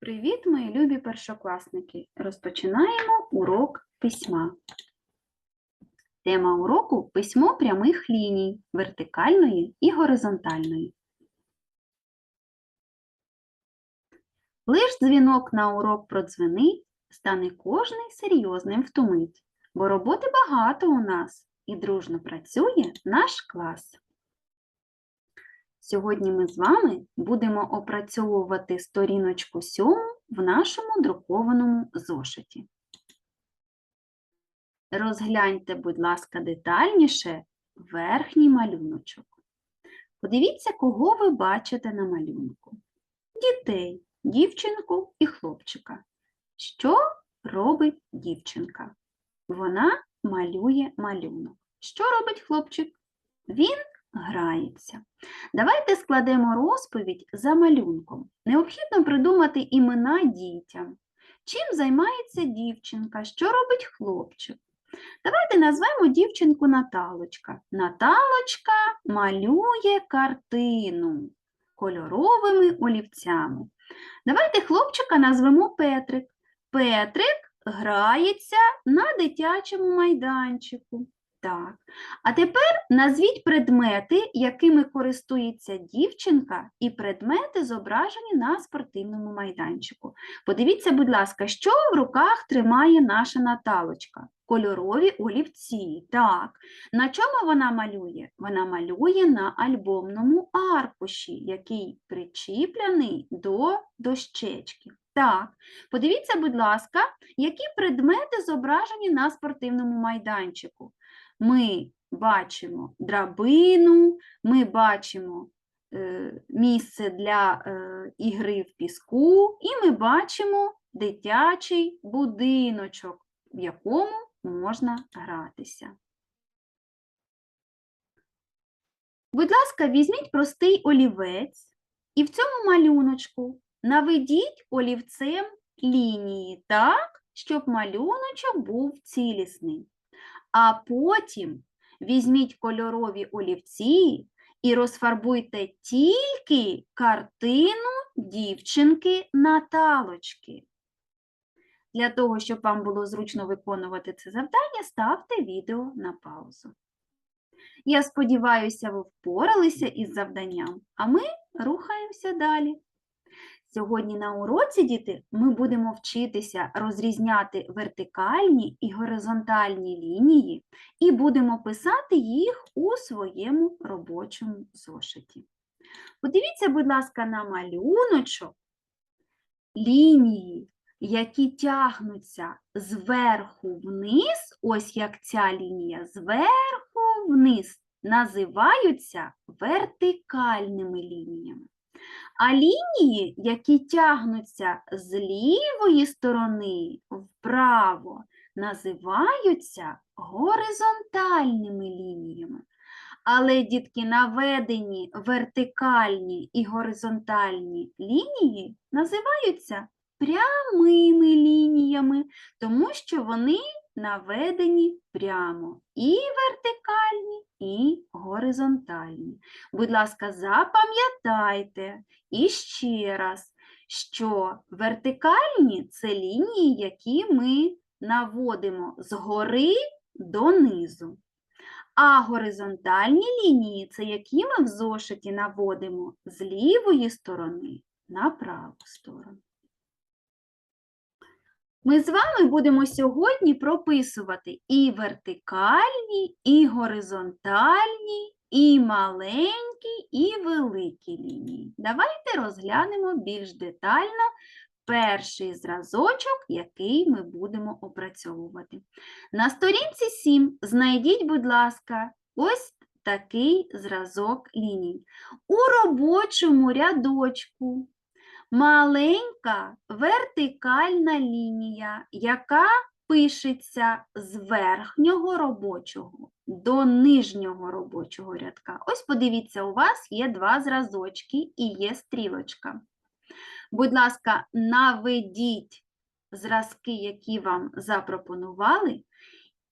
Привіт, мої любі першокласники! Розпочинаємо урок письма. Тема уроку письмо прямих ліній, вертикальної і горизонтальної. Лиш дзвінок на урок продзвенить, стане кожний серйозним втумить, бо роботи багато у нас і дружно працює наш клас. Сьогодні ми з вами будемо опрацьовувати сторіночку 7 в нашому друкованому зошиті. Розгляньте, будь ласка, детальніше верхній малюночок. Подивіться, кого ви бачите на малюнку. Дітей, дівчинку і хлопчика. Що робить дівчинка? Вона малює малюнок. Що робить хлопчик? Він грається. Давайте складемо розповідь за малюнком. Необхідно придумати імена дітям. Чим займається дівчинка, що робить хлопчик? Давайте назвемо дівчинку Наталочка. Наталочка малює картину кольоровими олівцями. Давайте хлопчика назвемо Петрик. Петрик грається на дитячому майданчику. Так. А тепер назвіть предмети, якими користується дівчинка, і предмети зображені на спортивному майданчику. Подивіться, будь ласка, що в руках тримає наша Наталочка? Кольорові олівці. Так. На чому вона малює? Вона малює на альбомному аркуші, який причіпляний до дощечки. Так, подивіться, будь ласка, які предмети зображені на спортивному майданчику ми бачимо драбину, ми бачимо е, місце для е, ігри в піску, і ми бачимо дитячий будиночок, в якому можна гратися. Будь ласка, візьміть простий олівець і в цьому малюночку наведіть олівцем лінії так, щоб малюночок був цілісний. А потім візьміть кольорові олівці і розфарбуйте тільки картину дівчинки Наталочки. Для того, щоб вам було зручно виконувати це завдання, ставте відео на паузу. Я сподіваюся, ви впоралися із завданням, а ми рухаємося далі. Сьогодні на уроці, діти, ми будемо вчитися розрізняти вертикальні і горизонтальні лінії і будемо писати їх у своєму робочому зошиті. Подивіться, будь ласка, на малюночок лінії, які тягнуться зверху вниз, ось як ця лінія, зверху вниз, називаються вертикальними лініями. А лінії, які тягнуться з лівої сторони вправо, називаються горизонтальними лініями. Але, дітки, наведені вертикальні і горизонтальні лінії називаються прямими лініями, тому що вони наведені прямо і вертикальні, і горизонтальні. Будь ласка, запам'ятайте і ще раз, що вертикальні це лінії, які ми наводимо згори донизу. А горизонтальні лінії це які ми в зошиті наводимо з лівої сторони на праву сторону. Ми з вами будемо сьогодні прописувати і вертикальні, і горизонтальні, і маленькі, і великі лінії. Давайте розглянемо більш детально перший зразочок, який ми будемо опрацьовувати. На сторінці 7 знайдіть, будь ласка, ось такий зразок ліній. У робочому рядочку маленька вертикальна лінія, яка пишеться з верхнього робочого до нижнього робочого рядка. Ось подивіться, у вас є два зразочки і є стрілочка. Будь ласка, наведіть зразки, які вам запропонували,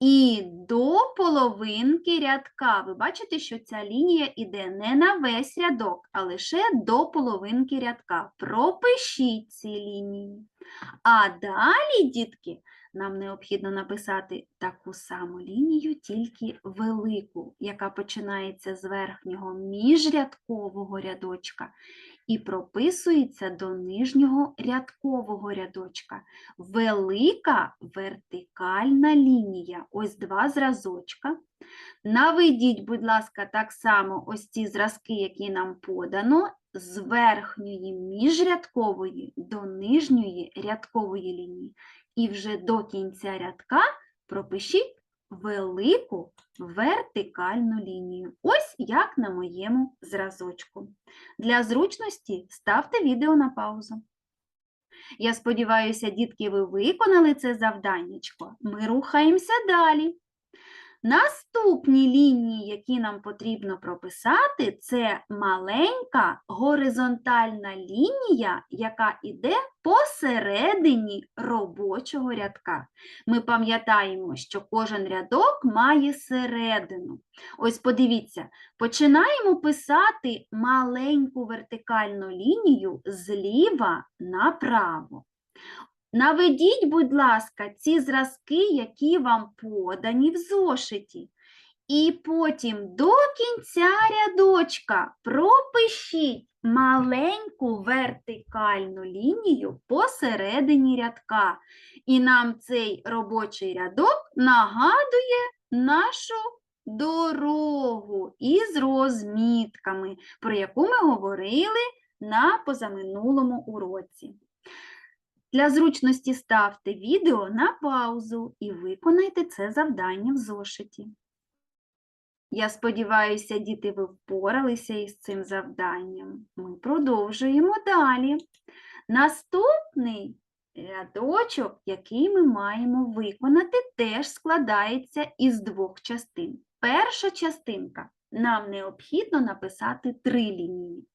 і до половинки рядка. Ви бачите, що ця лінія йде не на весь рядок, а лише до половинки рядка. Пропишіть ці лінії. А далі, дітки, нам необхідно написати таку саму лінію, тільки велику, яка починається з верхнього міжрядкового рядочка і прописується до нижнього рядкового рядочка. Велика вертикальна лінія. Ось два зразочка. Наведіть, будь ласка, так само ось ці зразки, які нам подано, з верхньої міжрядкової до нижньої рядкової лінії. І вже до кінця рядка пропишіть велику вертикальну лінію. Ось як на моєму зразочку. Для зручності ставте відео на паузу. Я сподіваюся, дітки, ви виконали це завданнячко. Ми рухаємося далі. Наступні лінії, які нам потрібно прописати, це маленька горизонтальна лінія, яка йде посередині робочого рядка. Ми пам'ятаємо, що кожен рядок має середину. Ось подивіться, починаємо писати маленьку вертикальну лінію зліва направо. Наведіть, будь ласка, ці зразки, які вам подані в зошиті. І потім до кінця рядочка пропишіть маленьку вертикальну лінію посередині рядка. І нам цей робочий рядок нагадує нашу дорогу із розмітками, про яку ми говорили на позаминулому уроці. Для зручності ставте відео на паузу і виконайте це завдання в зошиті. Я сподіваюся, діти, ви впоралися із цим завданням. Ми продовжуємо далі. Наступний рядочок, який ми маємо виконати, теж складається із двох частин. Перша частинка нам необхідно написати три лінії.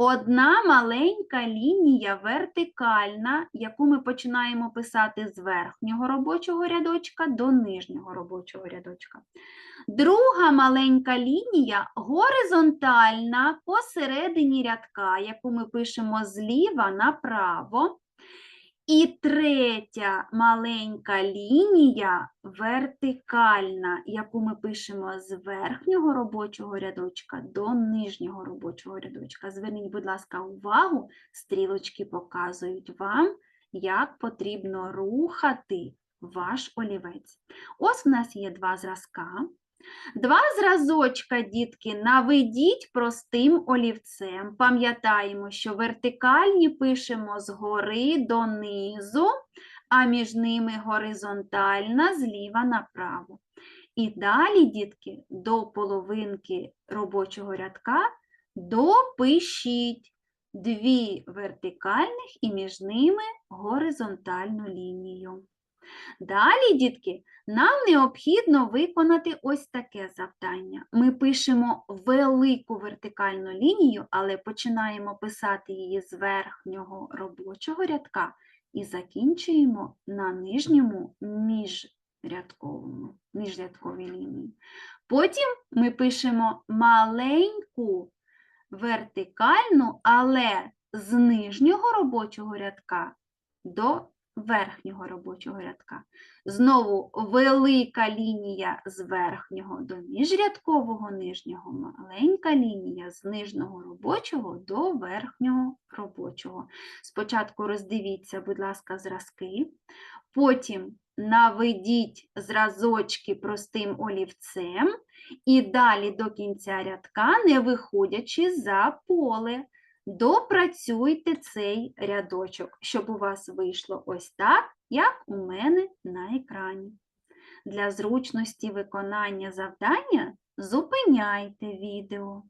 Одна маленька лінія вертикальна, яку ми починаємо писати з верхнього робочого рядочка до нижнього робочого рядочка. Друга маленька лінія горизонтальна посередині рядка, яку ми пишемо зліва направо. І третя маленька лінія вертикальна, яку ми пишемо з верхнього робочого рядочка до нижнього робочого рядочка. Зверніть, будь ласка, увагу, стрілочки показують вам, як потрібно рухати ваш олівець. Ось у нас є два зразка. Два зразочка, дітки, наведіть простим олівцем. Пам'ятаємо, що вертикальні пишемо згори донизу, а між ними горизонтальна зліва направо. І далі, дітки, до половинки робочого рядка допишіть дві вертикальних і між ними горизонтальну лінію. Далі, дітки, нам необхідно виконати ось таке завдання. Ми пишемо велику вертикальну лінію, але починаємо писати її з верхнього робочого рядка і закінчуємо на нижньому міжрядковому, міжрядковій лінії. Потім ми пишемо маленьку вертикальну, але з нижнього робочого рядка до верхнього робочого рядка. Знову велика лінія з верхнього до міжрядкового нижнього, маленька лінія з нижнього робочого до верхнього робочого. Спочатку роздивіться, будь ласка, зразки, потім наведіть зразочки простим олівцем і далі до кінця рядка, не виходячи за поле. Допрацюйте цей рядочок, щоб у вас вийшло ось так, як у мене на екрані. Для зручності виконання завдання зупиняйте відео.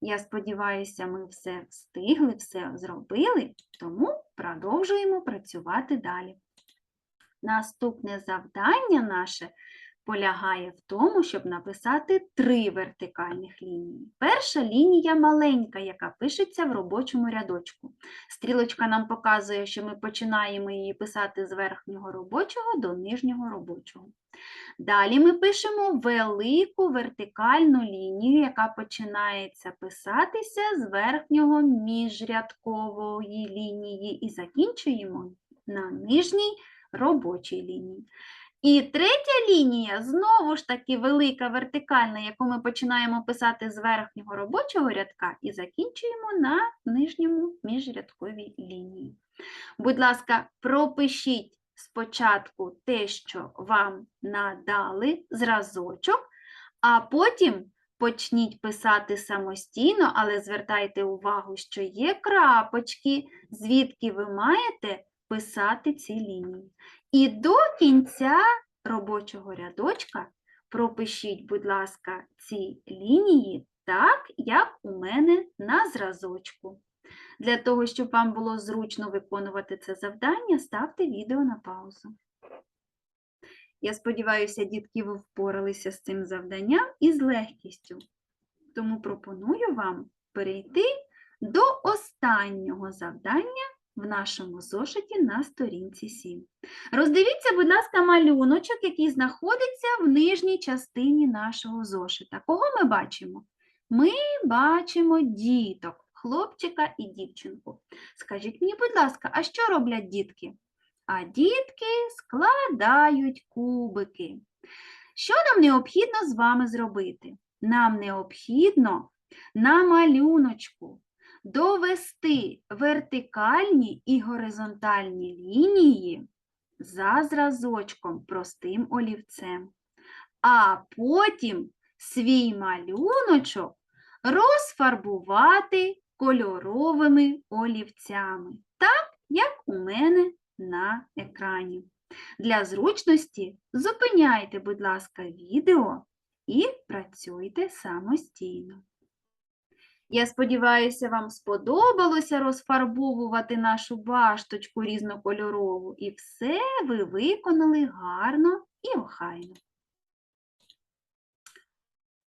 Я сподіваюся, ми все встигли, все зробили, тому продовжуємо працювати далі. Наступне завдання наше полягає в тому, щоб написати три вертикальних лінії. Перша лінія маленька, яка пишеться в робочому рядочку. Стрілочка нам показує, що ми починаємо її писати з верхнього робочого до нижнього робочого. Далі ми пишемо велику вертикальну лінію, яка починається писатися з верхнього міжрядкової лінії і закінчуємо на нижній робочій лінії. І третя лінія знову ж таки велика вертикальна, яку ми починаємо писати з верхнього робочого рядка і закінчуємо на нижньому міжрядковій лінії. Будь ласка, пропишіть спочатку те, що вам надали, зразочок, а потім почніть писати самостійно, але звертайте увагу, що є крапочки, звідки ви маєте писати ці лінії. І до кінця робочого рядочка пропишіть, будь ласка, ці лінії так, як у мене на зразочку. Для того, щоб вам було зручно виконувати це завдання, ставте відео на паузу. Я сподіваюся, дітки, ви впоралися з цим завданням і з легкістю. Тому пропоную вам перейти до останнього завдання в нашому зошиті на сторінці 7. Роздивіться, будь ласка, малюночок, який знаходиться в нижній частині нашого зошита. Кого ми бачимо? Ми бачимо діток, хлопчика і дівчинку. Скажіть мені, будь ласка, а що роблять дітки? А дітки складають кубики. Що нам необхідно з вами зробити? Нам необхідно на малюночку довести вертикальні і горизонтальні лінії за зразочком простим олівцем, а потім свій малюночок розфарбувати кольоровими олівцями, так, як у мене на екрані. Для зручності зупиняйте, будь ласка, відео і працюйте самостійно. Я сподіваюся, вам сподобалося розфарбовувати нашу башточку різнокольорову, і все ви виконали гарно і охайно.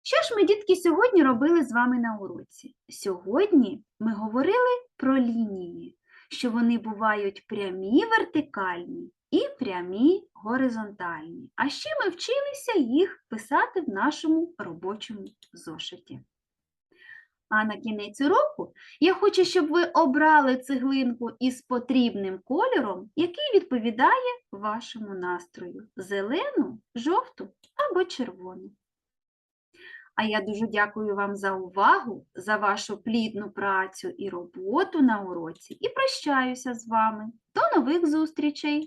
Що ж ми, дітки, сьогодні робили з вами на уроці? Сьогодні ми говорили про лінії, що вони бувають прямі вертикальні і прямі горизонтальні. А ще ми вчилися їх писати в нашому робочому зошиті. А на кінець уроку я хочу, щоб ви обрали цеглинку із потрібним кольором, який відповідає вашому настрою: зелену, жовту або червону. А я дуже дякую вам за увагу, за вашу плідну працю і роботу на уроці і прощаюся з вами. До нових зустрічей!